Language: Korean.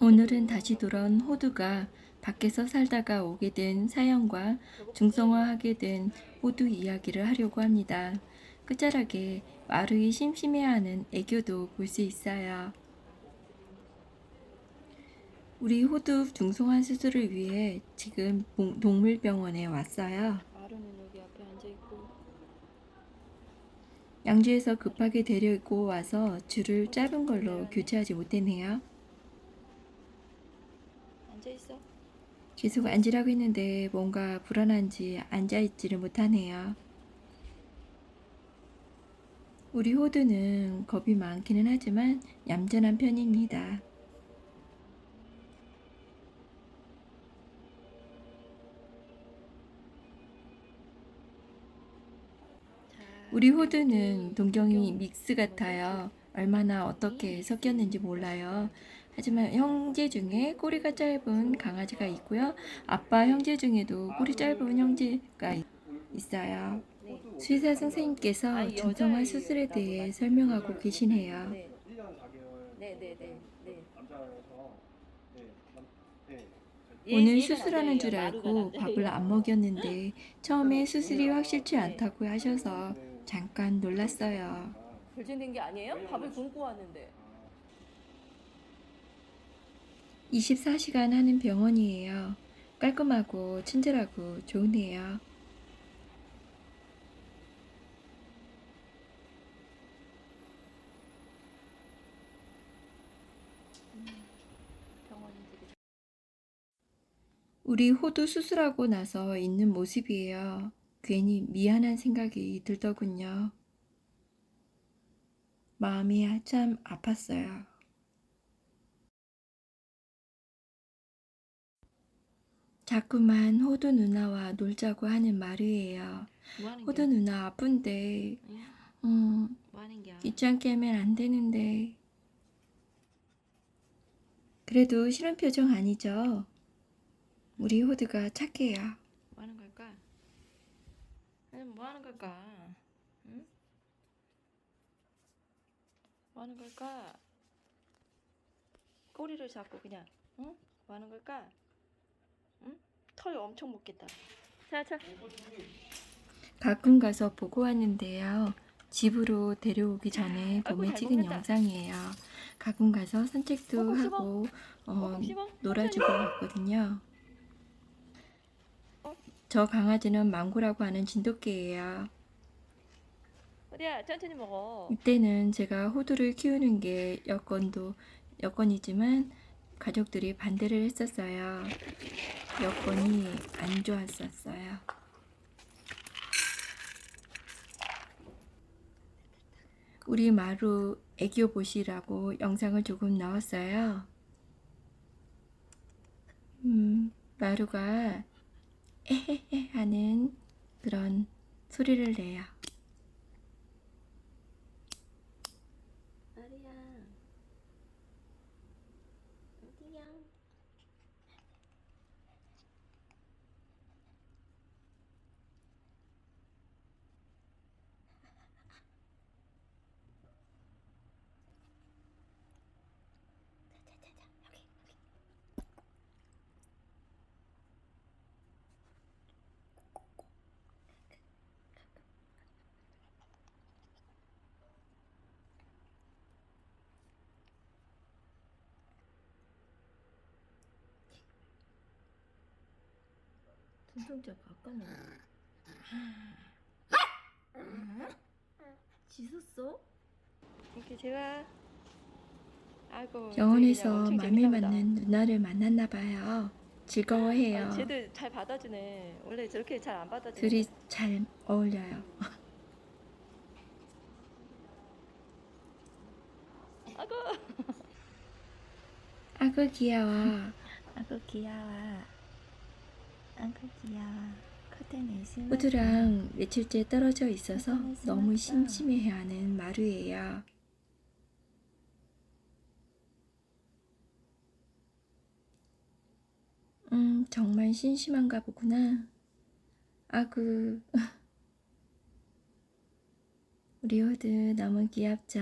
오늘은 다시 돌아온 호두가 밖에서 살다가 오게 된 사연과 중성화하게 된 호두 이야기를 하려고 합니다. 끝자락에 마루이 심심해하는 애교도 볼 수 있어요. 우리 호두 중성화 수술을 위해 지금 동- 동물병원에 왔어요. 마루는 여기 앞에 앉아 있고 양주에서 급하게 데리고 와서 줄을 짧은 걸로 교체하지 못했네요. 있어. 계속 앉으라고 했는데 뭔가 불안한지 앉아있지를 못하네요. 우리 호두는 겁이 많기는 하지만 얌전한 편입니다. 우리 호두는 동경이 믹스 같아요. 얼마나 어떻게 섞였는지 몰라요. 하지만 형제 중에 꼬리가 짧은 강아지가 있고요. 아빠 형제 중에도 꼬리 짧은 형제가 있- 있어요. 네. 수의사 선생님께서 아, 중성화 여자아이 수술에 대해 설명하고 계시네요. 네. 1년 4개월. 남자여서 네, 남, 네. 얘- 오늘 얘가 수술하는 줄. 알고 밥을. 안 먹였는데 처음에 수술이 확실치 네. 않다고 하셔서 잠깐 놀랐어요. 불진된 게 아니에요? 밥을 굶고 왔는데. 24시간 하는 병원이에요. 깔끔하고 친절하고 좋으네요. 우리 호두 수술하고 나서 있는 모습이에요. 괜히 미안한 생각이 들더군요. 마음이 참 아팠어요. 자꾸만 호두 누나와 놀자고 하는 말이에요. 뭐 호두 누나 아픈데, 음, 귀찮게 하면 안 되는데. 그래도 싫은 표정 아니죠? 우리 호두가 착해요. 뭐 하는 걸까? 아니 뭐 하는 걸까? 응? 뭐 하는 걸까? 꼬리를 잡고 그냥 응? 뭐 하는 걸까? 응? 털 엄청 먹겠다. 자, 자. 가끔 가서 보고 왔는데요. 집으로 데려오기 전에 아이고, 봄에 잘 찍은 먹는다. 영상이에요. 가끔 가서 산책도 어, 씹어. 하고 어, 어, 씹어. 놀아주고 왔거든요. 어? 저 강아지는 망고라고 하는 진돗개예요. 어디야? 천천히 먹어. 이때는 제가 호두를 키우는 게 여건도 여건이지만 가족들이 반대를 했었어요. 여건이 안 좋았었어요. 우리 마루 애교 보시라고 영상을 조금 넣었어요. 음, 마루가 에헤헤 하는 그런 소리를 내요. 마리야. 어 눈동자 바꿔놓. 짖었어? 이렇게 제가 아이고 재밌나 보다. 맞는 누나를 만났나 봐요. 즐거워해요. 아, 쟤들 잘 받아주네. 원래 저렇게 잘 안 받아주네. 둘이 잘 어울려요. 아이고 아구 귀여워. 아이고 귀여워. 호두랑 며칠째 떨어져 있어서 너무 심심해하는 마루예요. 음, 정말 심심한가 보구나. 아구. 우리 호두 너무 귀엽죠?